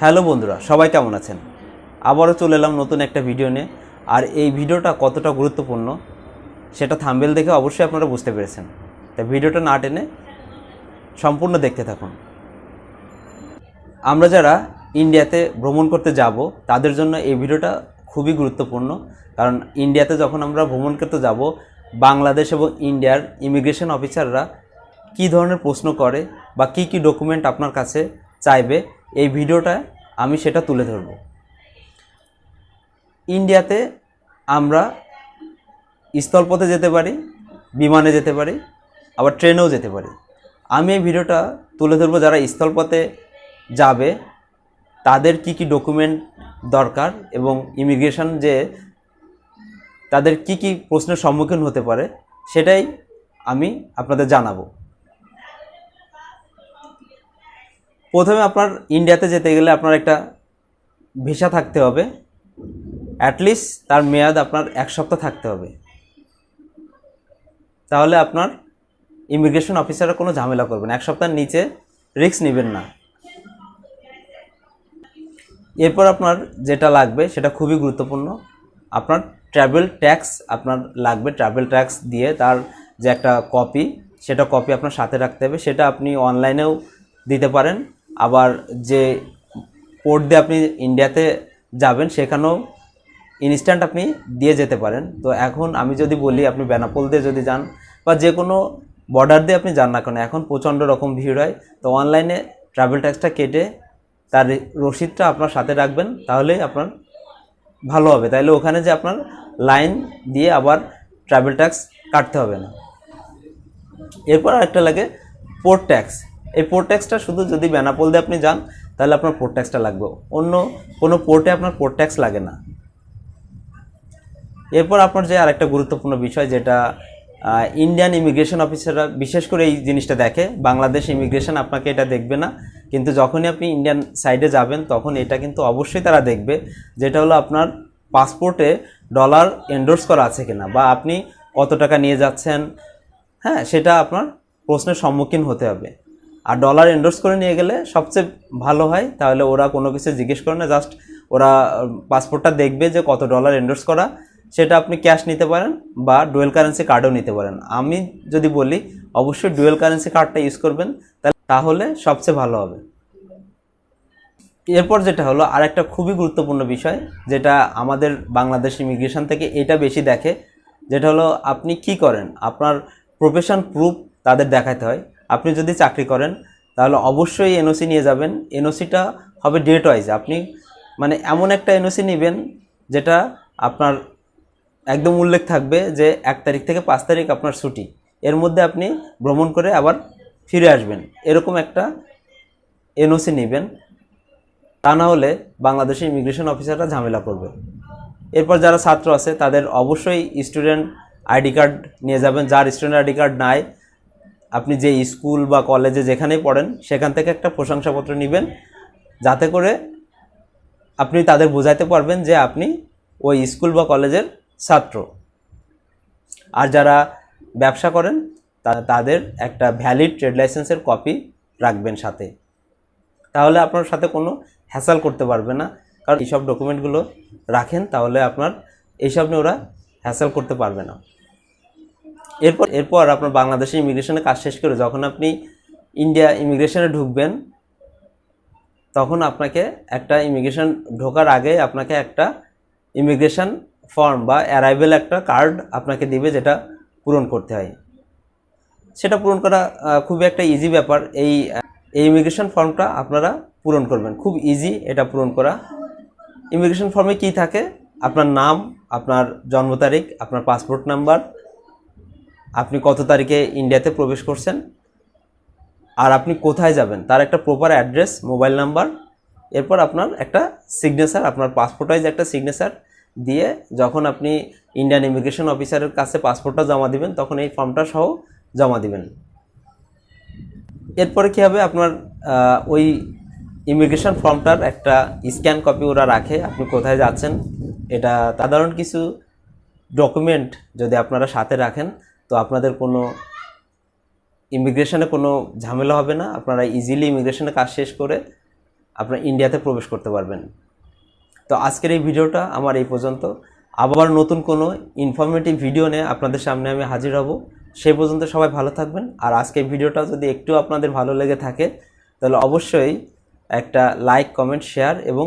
Hello বন্ধুরা, সবাই কেমন আছেন? আবারও চলে এলাম নতুন একটা ভিডিও নিয়ে। আর এই ভিডিওটা কতটা গুরুত্বপূর্ণ, সেটা থাম্বেল দেখে অবশ্যই আপনারা বুঝতে পেরেছেন। তাই ভিডিওটা না টেনে সম্পূর্ণ দেখতে থাকুন। আমরা যারা ইন্ডিয়াতে ভ্রমণ করতে যাব, তাদের জন্য এই ভিডিওটা খুবই গুরুত্বপূর্ণ। কারণ ইন্ডিয়াতে যখন আমরা ভ্রমণ করতে যাব, বাংলাদেশ এবং ইন্ডিয়ার ইমিগ্রেশন অফিসাররা কী ধরনের প্রশ্ন করে বা কি কি ডকুমেন্ট আপনার কাছে চাইবে এই ভিডিওটা আমি সেটা তুলে ধরব। ইন্ডিয়াতে আমরা স্থলপথে যেতে পারি, বিমানে যেতে পারি, আবার ট্রেনেও যেতে পারি। আমি এই ভিডিওটা তুলে ধরবো যারা স্থলপথে যাবে, তাদের কি কি ডকুমেন্ট দরকার এবং ইমিগ্রেশন যে তাদের কি কি প্রশ্নের সম্মুখীন হতে পারে, সেটাই আমি আপনাদের জানাব। প্রথমে আপনার ইন্ডিয়াতে যেতে গেলে আপনার একটা ভিসা থাকতে হবে। অ্যাটলিস্ট তার মেয়াদ আপনার এক সপ্তাহ থাকতে হবে। তাহলে আপনার ইমিগ্রেশন অফিসাররা কোনো ঝামেলা করবেন এক সপ্তাহের নিচে রিস্ক নেবেন না। এরপর আপনার যেটা লাগবে সেটা খুবই গুরুত্বপূর্ণ। আপনার ট্রাভেল ট্যাক্স আপনার লাগবে। ট্রাভেল ট্যাক্স দিয়ে তার যে একটা কপি সেটা কপি আপনার সাথে রাখতে হবে। সেটা আপনি অনলাইনেও দিতে পারেন। আবার যে পোর্ট দিয়ে আপনি ইন্ডিয়াতে যাবেন, সেখানেও ইনস্ট্যান্ট আপনি দিয়ে যেতে পারেন। তো এখন আমি যদি বলি, আপনি বেনাপোল দিয়ে যদি যান, বা যে কোনো বর্ডার দিয়ে আপনি যান না কেন, এখন প্রচণ্ড রকম ভিড় হয়। তো অনলাইনে ট্রাভেল ট্যাক্সটা কেটে তার রসিদটা আপনার সাথে রাখবেন তাহলেই আপনার ভালো হবে। তাইলে ওখানে যে আপনার লাইন দিয়ে আবার ট্রাভেল ট্যাক্স কাটতে হবে না। এরপর আরেকটা লাগে পোর্ট ট্যাক্স এই পোর্ট ট্যাক্সটা শুধু যদি বেনাপোল দিয়ে আপনি যান, তাহলে আপনার পোর্ট ট্যাক্সটা লাগবে। অন্য কোনো পোর্টে আপনার পোর্ট ট্যাক্স লাগে না। এরপর আপনার যে আরেকটা গুরুত্বপূর্ণ বিষয়, যেটা ইন্ডিয়ান ইমিগ্রেশন অফিসাররা বিশেষ করে এই জিনিসটা দেখে, বাংলাদেশ ইমিগ্রেশন আপনাকে এটা দেখবে না, কিন্তু যখনই আপনি ইন্ডিয়ান সাইডে যাবেন, তখন এটা কিন্তু অবশ্যই তারা দেখবে, যেটা হলো আপনার পাসপোর্টে ডলার এন্ডোর্স করা আছে কিনা, বা আপনি কত টাকা নিয়ে যাচ্ছেন হ্যাঁ সেটা আপনার প্রশ্নের সম্মুখীন হতে হবে। আর ডলার এন্ডোর্স করে নিয়ে গেলে সবচেয়ে ভালো হয়, তাহলে ওরা কোনো কিছু জিজ্ঞেস করে না জাস্ট ওরা পাসপোর্টটা দেখবে যে কত ডলার এন্ডোর্স করা, সেটা আপনি ক্যাশ নিতে পারেন বা ডুয়েল কারেন্সি কার্ডও নিতে পারেন। আমি যদি বলি, অবশ্যই ডুয়েল কারেন্সি কার্ডটা ইউজ করবেন, তাহলে তাহলে সবচেয়ে ভালো হবে। এরপর যেটা হলো, আরেকটা খুবই গুরুত্বপূর্ণ বিষয়, যেটা আমাদের বাংলাদেশ ইমিগ্রেশন থেকে এটা বেশি দেখে, যেটা হলো, আপনি কি করেন? আপনার প্রফেশন প্রুফ তাদের দেখাতে হয়। আপনি যদি চাকরি করেন, তাহলে অবশ্যই এনওসি নিয়ে যাবেন। এনওসিটা হবে ডেট ওয়াইজ আপনি মানে এমন একটা এনওসি নেবেন, যেটা আপনার একদম উল্লেখ থাকবে যে এক তারিখ থেকে পাঁচ তারিখ আপনার ছুটি। এর মধ্যে আপনি ভ্রমণ করে আবার ফিরে আসবেন। এরকম একটা এনওসি নেবেন। তা না হলে বাংলাদেশের ইমিগ্রেশন অফিসাররা ঝামেলা করবে। এরপর যারা ছাত্র আছে, তাদের অবশ্যই স্টুডেন্ট আইডি কার্ড নিয়ে যাবেন। যার স্টুডেন্ট আইডি কার্ড নাই আপনি যে স্কুল বা কলেজে যেখানেই পড়েন, সেখান থেকে একটা প্রশংসাপত্র নেবেন, যাতে করে আপনি তাদের বোঝাইতে পারবেন যে আপনি ওই স্কুল বা কলেজের ছাত্র। আর যারা ব্যবসা করেন তাদের একটা ভ্যালিড ট্রেড লাইসেন্সের কপি রাখবেন সাথে। তাহলে আপনার সাথে কোনো হ্যাসাল করতে পারবে না। কারণ এইসব ডকুমেন্টগুলো রাখেন, তাহলে আপনার এইসব নিয়ে ওরা হ্যাসাল করতে পারবে না। এরপর এরপর আপনার বাংলাদেশের ইমিগ্রেশনে কাজ শেষ করে যখন আপনি ইন্ডিয়া ইমিগ্রেশনে ঢুকবেন, তখন আপনাকে একটা ইমিগ্রেশন ঢোকার আগে আপনাকে একটা ইমিগ্রেশন ফর্ম বা অ্যারাইভেল একটা কার্ড আপনাকে দিবে যেটা পূরণ করতে হয়। সেটা পূরণ করা খুবই একটা ইজি ব্যাপার। এই এই ইমিগ্রেশন ফর্মটা আপনারা পূরণ করবেন। খুব ইজি এটা পূরণ করা। ইমিগ্রেশন ফর্মে কি থাকে? আপনার নাম, আপনার জন্ম তারিখ, আপনার পাসপোর্ট নাম্বার আপনি কত তারিখে ইন্ডিয়াতে প্রবেশ করছেন? আর আপনি কোথায় যাবেন? তার একটা প্রপার অ্যাড্রেস মোবাইল নাম্বার এরপর আপনার একটা সিগনেচার আপনার পাসপোর্ট ওয়াইজ একটা সিগনেচার দিয়ে যখন আপনি ইন্ডিয়ান ইমিগ্রেশন অফিসারের কাছে পাসপোর্টটা জমা দিবেন, তখন এই ফর্মটা সহ জমা দিবেন। এরপরে কী হবে? আপনার ওই ইমিগ্রেশন ফর্মটার একটা স্ক্যান কপি ওরা রাখে, আপনি কোথায় যাচ্ছেন, এটা সাধারণ কিছু ডকুমেন্ট যদি আপনারা সাথে রাখেন তো আপনাদের কোনো ইমিগ্রেশনে কোনো ঝামেলা হবে না? আপনারা ইজিলি ইমিগ্রেশনে কাজ শেষ করে আপনার ইন্ডিয়াতে প্রবেশ করতে পারবেন। তো আজকের এই ভিডিওটা আমার এই পর্যন্ত। আবার নতুন কোনো ইনফরমেটিভ ভিডিও নিয়ে আপনাদের সামনে আমি হাজির হব। সেই পর্যন্ত সবাই ভালো থাকবেন। আর আজকের ভিডিওটা যদি একটু আপনাদের ভালো লেগে থাকে, তাহলে অবশ্যই একটা লাইক কমেন্ট শেয়ার এবং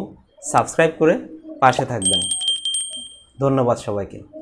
সাবস্ক্রাইব করে পাশে থাকবেন। ধন্যবাদ সবাইকে।